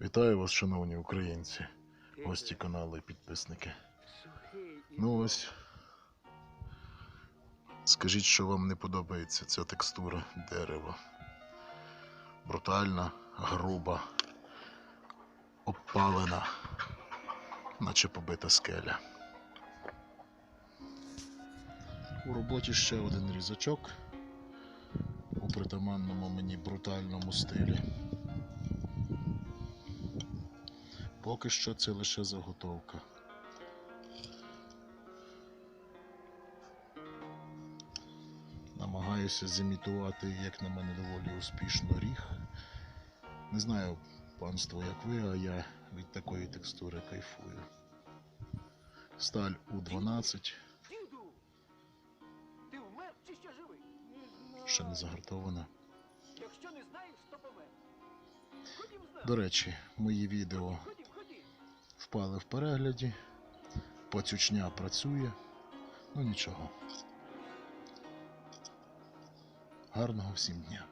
Вітаю вас, шановні українці, гості каналу і підписники. Ну ось. Скажіть, що вам не подобається ця текстура дерева. Брутальна, груба, обпалена, наче побита скеля. У роботі ще один різачок у притаманному мені брутальному стилі. Поки що це лише заготовка. Намагаюся зімітувати, як на мене, доволі успішно ріг. Не знаю, панство, як ви, а я від такої текстури кайфую. Сталь У12, Ти вмер чи ще живий? ще не загартована. Якщо не знаєш, то помер. До речі, мої відео. Впали в перегляді, пацючня працює, ну нічого. Гарного всім дня.